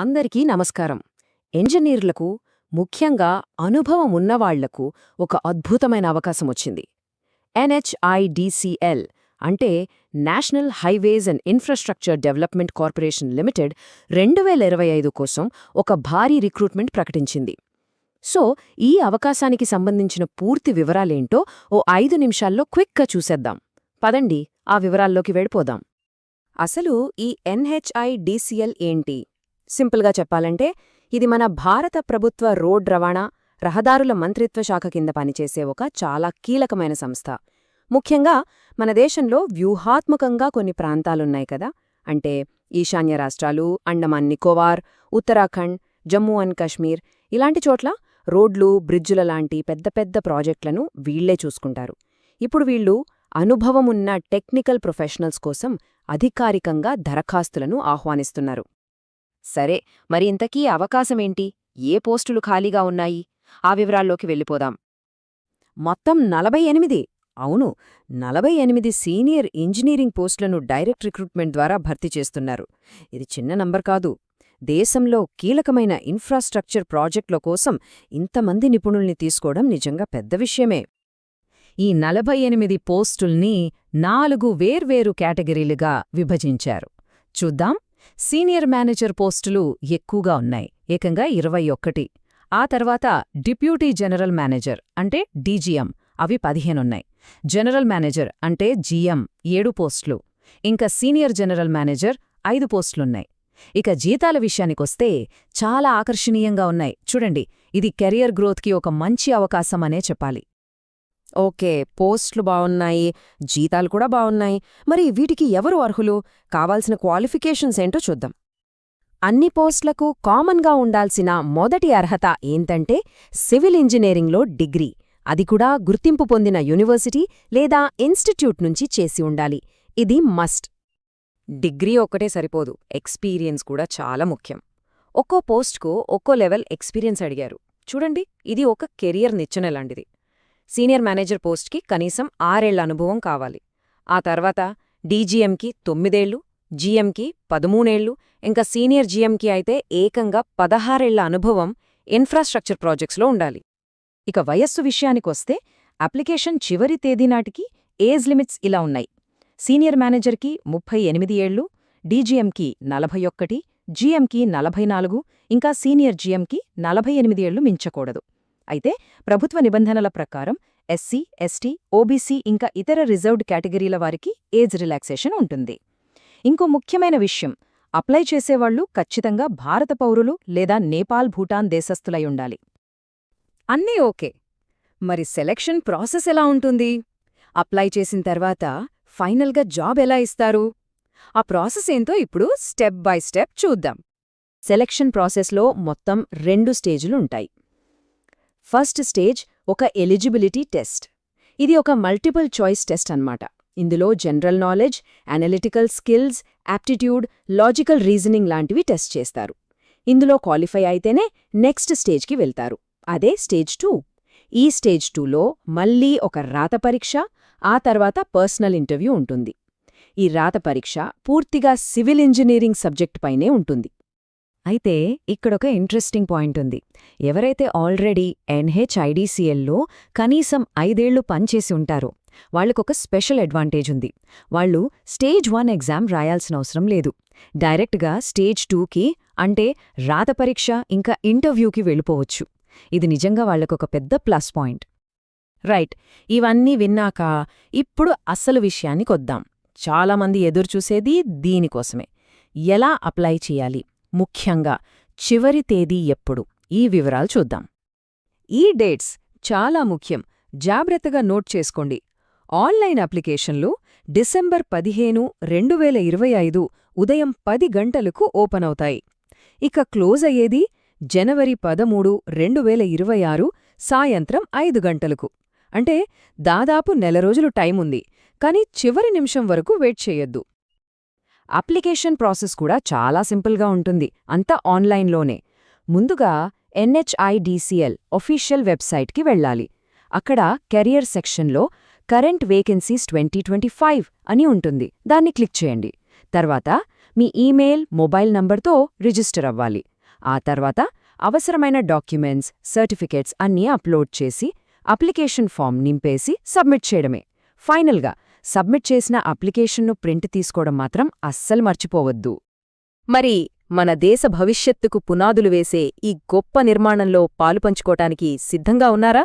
అందరికీ నమస్కారం. ఇంజనీర్లకు ముఖ్యంగా అనుభవం ఉన్నవాళ్ళకు ఒక అద్భుతమైన అవకాశం వచ్చింది ఎన్హెచ్ఐడిసిఎల్ అంటే national highways and infrastructure development corporation limited రెండు వేల ఇరవై ఐదు కోసం ఒక భారీ రిక్రూట్మెంట్ ప్రకటించింది. సో ఈ అవకాశానికి సంబంధించిన పూర్తి వివరాలేంటో ఓ ఐదు నిమిషాల్లో క్విక్గా చూసేద్దాం. పదండి ఆ వివరాల్లోకి వెళ్ళిపోదాం. అసలు ఈ ఎన్హెచ్ఐడిసిఎల్ ఏంటి? సింపుల్గా చెప్పాలంటే ఇది మన భారత ప్రభుత్వ రోడ్ రవాణా రహదారుల మంత్రిత్వ శాఖ కింద పనిచేసే ఒక చాలా కీలకమైన సంస్థ. ముఖ్యంగా మన దేశంలో వ్యూహాత్మకంగా కొన్ని ప్రాంతాలున్నాయి కదా. అంటే ఈశాన్య రాష్ట్రాలు అండమాన్ నికోబార్ ఉత్తరాఖండ్ జమ్మూ అండ్ కాశ్మీర్ ఇలాంటి చోట్ల రోడ్లు బ్రిడ్జుల లాంటి పెద్ద పెద్ద ప్రాజెక్టులను వీళ్ళే చూసుకుంటారు. ఇప్పుడు వీళ్ళు అనుభవమున్న టెక్నికల్ ప్రొఫెషనల్స్ కోసం అధికారికంగా దరఖాస్తులను ఆహ్వానిస్తున్నారు. సరే మరి ఇంతకీ అవకాశమేంటి? ఏ పోస్టులు ఖాళీగా ఉన్నాయి? ఆ వివరాల్లోకి వెళ్ళిపోదాం. మొత్తం నలభై ఎనిమిది. అవును నలభై ఎనిమిది సీనియర్ ఇంజనీరింగ్ పోస్టులను డైరెక్ట్ రిక్రూట్మెంట్ ద్వారా భర్తీ చేస్తున్నారు. ఇది చిన్న నంబర్ కాదు. దేశంలో కీలకమైన ఇన్ఫ్రాస్ట్రక్చర్ ప్రాజెక్టుల కోసం ఇంతమంది నిపుణుల్ని తీసుకోవడం నిజంగా పెద్ద విషయమే. ఈ నలభై ఎనిమిది పోస్టుల్ని నాలుగు వేర్వేరు కేటగిరీలుగా విభజించారు. చూద్దాం. సీనియర్ మేనేజర్ పోస్టులు ఎక్కువగా ఉన్నాయి. ఏకంగా ఇరవై ఒక్కటి. ఆ తర్వాత డిప్యూటీ జనరల్ మేనేజర్ అంటే డీజీఎం. అవి పదిహేనున్నాయి జనరల్ మేనేజర్ అంటే జీఎం ఏడు పోస్టులు. ఇంకా సీనియర్ జనరల్ మేనేజర్ ఐదు పోస్టులున్నాయి. ఇక జీతాల విషయానికొస్తే చాలా ఆకర్షణీయంగా ఉన్నాయి. చూడండి ఇది కెరియర్ గ్రోత్కి ఒక మంచి అవకాశమనే చెప్పాలి. ఓకే పోస్టులు బావున్నాయి జీతాలు కూడా బావున్నాయి. మరి వీటికి ఎవరు అర్హులు? కావాల్సిన క్వాలిఫికేషన్స్ ఏంటో చూద్దాం. అన్ని పోస్టులకు కామన్గా ఉండాల్సిన మొదటి అర్హత ఏంటంటే సివిల్ ఇంజనీరింగ్లో డిగ్రీ. అది కూడా గుర్తింపు పొందిన యూనివర్సిటీ లేదా ఇన్స్టిట్యూట్ నుంచి చేసి ఉండాలి. ఇది మస్ట్. డిగ్రీ ఒక్కటే సరిపోదు. ఎక్స్పీరియన్స్ కూడా చాలా ముఖ్యం. ఒక్కో పోస్ట్కు ఒక్కో లెవెల్ ఎక్స్పీరియన్స్ అడిగారు. చూడండి ఇది ఒక కెరియర్ నిచ్చెన లాంటిది. సీనియర్ మేనేజర్ పోస్ట్కి కనీసం ఆరేళ్ళ అనుభవం కావాలి. ఆ తర్వాత డీజీఎంకి తొమ్మిదేళ్ళు జీఎంకి పదమూనేళ్ళు ఇంకా సీనియర్ జీఎంకి అయితే ఏకంగా పదహారేళ్ళ అనుభవం ఇన్ఫ్రాస్ట్రక్చర్ ప్రాజెక్ట్స్లో ఉండాలి. ఇక వయస్సు విషయానికొస్తే అప్లికేషన్ చివరి తేదీనాటికి ఏజ్ లిమిట్స్ ఇలా ఉన్నాయి. సీనియర్ మేనేజర్కి ముప్పై ఎనిమిది ఏళ్ళు డీజీఎంకి నలభై ఒక్కటి జీఎంకి నలభై నాలుగు ఇంకా సీనియర్ జీఎంకి నలభై ఎనిమిది ఏళ్ళు మించకూడదు. అయితే ప్రభుత్వ నిబంధనల ప్రకారం ఎస్సీ ఎస్టీ ఓబీసీ ఇంకా ఇతర రిజర్వ్డ్ కేటగిరీల వారికి ఏజ్ రిలాక్సేషన్ ఉంటుంది. ఇంకో ముఖ్యమైన విషయం అప్లై చేసేవాళ్ళు ఖచ్చితంగా భారత పౌరులు లేదా నేపాల్ భూటాన్ దేశస్థులై ఉండాలి. అన్నీ ఓకే. మరి సెలక్షన్ ప్రాసెస్ ఎలా ఉంటుంది? అప్లై చేసిన తర్వాత ఫైనల్గా జాబ్ ఎలా ఇస్తారు? ఆ ప్రాసెస్ ఏంతో ఇప్పుడు స్టెప్ బై స్టెప్ చూద్దాం. సెలక్షన్ ప్రాసెస్లో మొత్తం రెండు స్టేజులుంటాయి ఫస్ట్ స్టేజ్ ఒక ఎలిజిబిలిటీ టెస్ట్. ఇది ఒక మల్టిపుల్ చాయిస్ టెస్ట్ అన్నమాట. ఇందులో general knowledge analytical skills aptitude logical reasoning లాంటివి టెస్ట్ చేస్తారు. ఇందులో క్వాలిఫై అయితేనే నెక్స్ట్ స్టేజ్కి వెళ్తారు. అదే స్టేజ్ టూ. ఈ స్టేజ్ టూలో మళ్ళీ ఒక రాత పరీక్ష ఆ తర్వాత పర్సనల్ ఇంటర్వ్యూ ఉంటుంది. ఈ రాత పరీక్ష పూర్తిగా సివిల్ ఇంజనీరింగ్ సబ్జెక్ట్ పైనే ఉంటుంది. అయితే ఇక్కడొక ఇంట్రెస్టింగ్ పాయింట్ ఉంది. ఎవరైతే ఆల్రెడీ ఎన్హెచ్ఐడిసిఎల్లో కనీసం ఐదేళ్ళు పనిచేసి ఉంటారో వాళ్ళకొక స్పెషల్ అడ్వాంటేజ్ ఉంది. వాళ్ళు స్టేజ్ వన్ ఎగ్జామ్ రాయాల్సిన అవసరం లేదు. డైరెక్ట్గా స్టేజ్ టూకి అంటే రాత పరీక్ష ఇంకా ఇంటర్వ్యూకి వెళ్ళిపోవచ్చు. ఇది నిజంగా వాళ్ళకొక పెద్ద ప్లస్ పాయింట్ రైట్ ఇవన్నీ విన్నాక ఇప్పుడు అసలు విషయానికొద్దాం చాలామంది ఎదురుచూసేది దీనికోసమే. ఎలా అప్లై చేయాలి? ముఖ్యంగా చివరి తేదీ ఎప్పుడు? ఈ వివరాలు చూద్దాం. ఈ డేట్స్ చాలా ముఖ్యం. జాగ్రత్తగా నోట్ చేసుకోండి. ఆన్లైన్ అప్లికేషన్లు డిసెంబర్ పదిహేను రెండు వేల ఇరవై ఐదు ఉదయం పది గంటలకు ఓపెన్ అవుతాయి. ఇక క్లోజ్ అయ్యేది జనవరి పదమూడు రెండు వేల ఇరవై ఆరు సాయంత్రం ఐదు గంటలకు. అంటే దాదాపు నెల రోజులు టైం ఉంది కానీ చివరి నిమిషం వరకు వెయిట్ చేయొద్దు. అప్లికేషన్ ప్రాసెస్ కూడా చాలా సింపుల్గా ఉంటుంది. అంతా ఆన్లైన్లోనే. ముందుగా ఎన్హెచ్ఐడిసిఎల్ ఒఫీషియల్ వెబ్సైట్కి వెళ్ళాలి. అక్కడ కెరియర్ సెక్షన్లో current vacancies twenty twenty five అని ఉంటుంది. దాన్ని క్లిక్ చేయండి. తర్వాత మీ ఈమెయిల్ మొబైల్ నంబర్తో రిజిస్టర్ అవ్వాలి. ఆ తర్వాత అవసరమైన డాక్యుమెంట్స్ సర్టిఫికేట్స్ అన్నీ అప్లోడ్ చేసి అప్లికేషన్ ఫామ్ నింపేసి సబ్మిట్ చేయడమే. ఫైనల్గా సబ్మిట్ చేసిన అప్లికేషన్ను ప్రింట్ తీసుకోవడం మాత్రం అస్సలు మర్చిపోవద్దు. మరి మన దేశ భవిష్యత్తుకు పునాదులు వేసే ఈ గొప్ప నిర్మాణంలో పాలుపంచుకోటానికి సిద్ధంగా ఉన్నారా?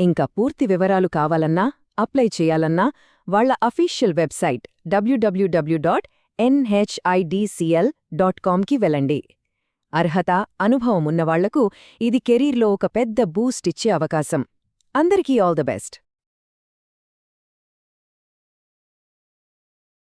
ఇంకా పూర్తి వివరాలు కావాలన్నా అప్లై చేయాలన్నా వాళ్ళ అఫీషియల్ వెబ్సైట్ డబ్ల్యూడబ్ల్యూడబ్ల్యూ డాట్ ఎన్హెచ్ఐడిసిఎల్ డాట్ కామ్కి వెళ్ళండి. అర్హత అనుభవం ఉన్నవాళ్ళకు ఇది కెరీర్లో ఒక పెద్ద బూస్ట్ ఇచ్చే అవకాశం. అందరికీ ఆల్ ద బెస్ట్.